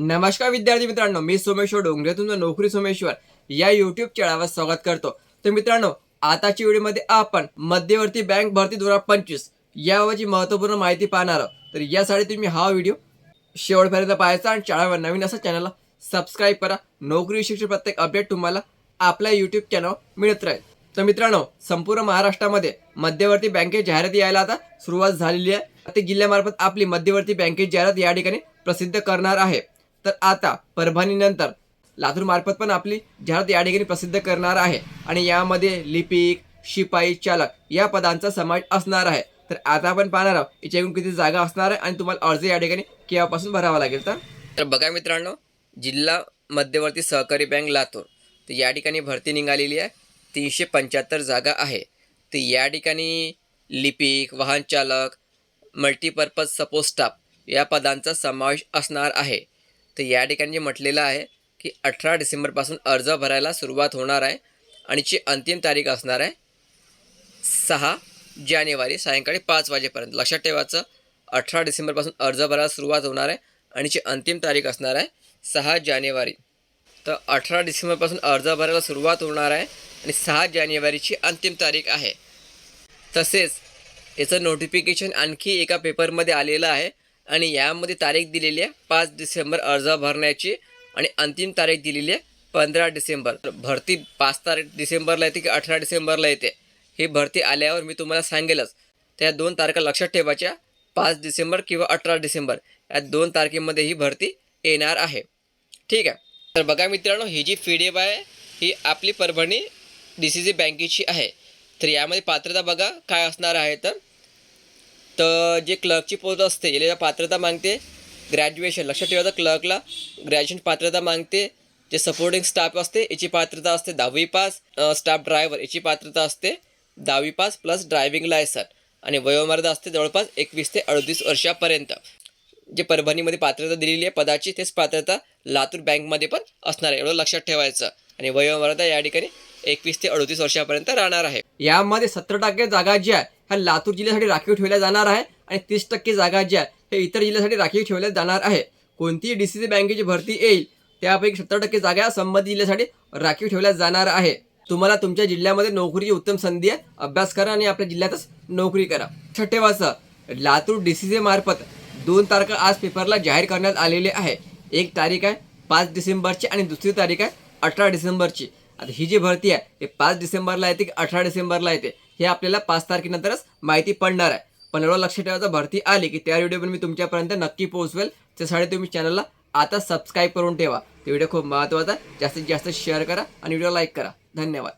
नमस्कार विद्यार्थी मित्रांनो मी सोमेश्वर डोंगरे तुमचं नोकरी सोमेश्वर या युट्यूब चॅनलवर स्वागत करतो. तर मित्रांनो आताच्या व्हिडिओमध्ये आपण मध्यवर्ती बँक भरती दोन हजार पंचवीस याबाबतची महत्त्वपूर्ण माहिती पाहणार आहोत. तर यासाठी तुम्ही हा व्हिडिओ शेवटपर्यंत पाहायचा आणि चॅनलवर नवीन असा चॅनलला सबस्क्राईब करा. नोकरी शिक्षण प्रत्येक अपडेट तुम्हाला आपल्या यूट्यूब चॅनल मिळत राहील. तर मित्रांनो संपूर्ण महाराष्ट्रामध्ये मध्यवर्ती बँकेत जाहिरात यायला आता सुरुवात झालेली आहे. ते जिल्ह्यामार्फत आपली मध्यवर्ती बँकेची जाहिरात या ठिकाणी प्रसिद्ध करणार आहे. तर आता परभणीनंतर लातूर मार्फत पण आपली जाहिरात या ठिकाणी प्रसिद्ध करणार आहे. आणि यामध्ये लिपिक शिपाई चालक या पदांचा समावेश असणार आहे. तर आता आपण पाहणार आहोत याच्याकडून किती जागा असणार आहे आणि तुम्हाला अर्ज या ठिकाणी केव्हापासून भरावा लागेल तर? तर बघा मित्रांनो जिल्हा मध्यवर्ती सहकारी बँक लातूर. तर या ठिकाणी भरती निघालेली आहे. तीनशे पंच्याहत्तर जागा आहे. तर या ठिकाणी लिपिक वाहन चालक मल्टीपर्पज सपोज स्टाफ या पदांचा समावेश असणार आहे. तर या ठिकाणी जे म्हटलेलं आहे की अठरा डिसेंबरपासून अर्ज भरायला सुरुवात होणार आहे आणि ची अंतिम तारीख असणार आहे सहा जानेवारी सायंकाळी पाच वाजेपर्यंत. लक्षात ठेवायचं अठरा डिसेंबरपासून अर्ज भरायला सुरुवात होणार आहे आणि जी अंतिम तारीख असणार आहे सहा जानेवारी. तर अठरा डिसेंबरपासून अर्ज भरायला सुरुवात होणार आहे आणि सहा जानेवारीची अंतिम तारीख आहे. तसेच याचं नोटिफिकेशन आणखी एका पेपरमध्ये आलेलं आहे. आणि यामध्ये तारीख दिलेली आहे पाच डिसेंबर अर्ज भरण्याची आणि अंतिम तारीख दिलेली आहे पंधरा डिसेंबर. भरती पाच तारीख डिसेंबरला येते की अठरा डिसेंबरला येते? ही भरती आल्यावर मी तुम्हाला सांगेलच. त्या दोन तारखा लक्षात ठेवायच्या. पाच डिसेंबर किंवा अठरा डिसेंबर. या दोन तारखेमध्ये ही भरती येणार आहे. ठीक आहे? तर बघा मित्रांनो ही जी फी डी आहे ही आपली परभणी डी सी सी बँकेची आहे. तर यामध्ये पात्रता बघा काय असणार आहे तर तर जे क्लर्कची पोस्ट असते याला पात्रता मागते ग्रॅज्युएशन लक्षात ठेवायचं क्लर्कला ग्रॅज्युएशन पात्रता मागते जे सपोर्टिंग स्टाफ असते याची पात्रता असते दहावी पास स्टाफ ड्रायव्हर याची पात्रता असते दहावी पास प्लस ड्रायव्हिंग लायसन आणि वयोमर्यादा असते जवळपास एकवीस ते अडतीस वर्षापर्यंत. जे परभणीमध्ये पात्रता दिलेली आहे पदाची तेच पात्रता लातूर बँकमध्ये पण असणार आहे एवढं लक्षात ठेवायचं. आणि वयोमर्यादा या ठिकाणी एकवीस ते अडतीस वर्षापर्यंत राहणार आहे. यामध्ये सत्तर टक्के जागा जी आहे हा लातूर जिल्ह्यासाठी राखीव ठेवल्या जाणार आहे आणि तीस टक्के जागा ज्या आहे हे इतर जिल्ह्यासाठी राखीव ठेवल्या जाणार आहे. कोणतीही डी सी सी बँकेची भरती येईल त्यापैकी सत्तर टक्के जागा संबंधित जिल्ह्यासाठी राखीव ठेवल्या जाणार आहे. तुम्हाला तुमच्या जिल्ह्यामध्ये नोकरीची उत्तम संधी आहे अभ्यास करा आणि आपल्या जिल्ह्यातच नोकरी करा. छठे वाजता लातूर डी सी सी मार्फत दोन तारखा आज पेपरला जाहीर करण्यात आलेले आहे. एक तारीख आहे पाच डिसेंबरची आणि दुसरी तारीख आहे अठरा डिसेंबरची. आता ही जी भरती आहे ते पाच डिसेंबरला येते की अठरा डिसेंबरला येते? हे आपल्याला पाच तारखेनंतरच माहिती पडणार आहे. पण एवढं लक्ष ठेवायचं. भरती आली की त्या व्हिडिओ पण मी तुमच्यापर्यंत नक्की पोहोचवेल. त्यासाठी तुम्ही चॅनलला आता सबस्क्राईब करून ठेवा. ते व्हिडिओ खूप महत्त्वाचा आहे. जास्तीत जास्त शेअर करा आणि व्हिडिओ लाईक करा. धन्यवाद.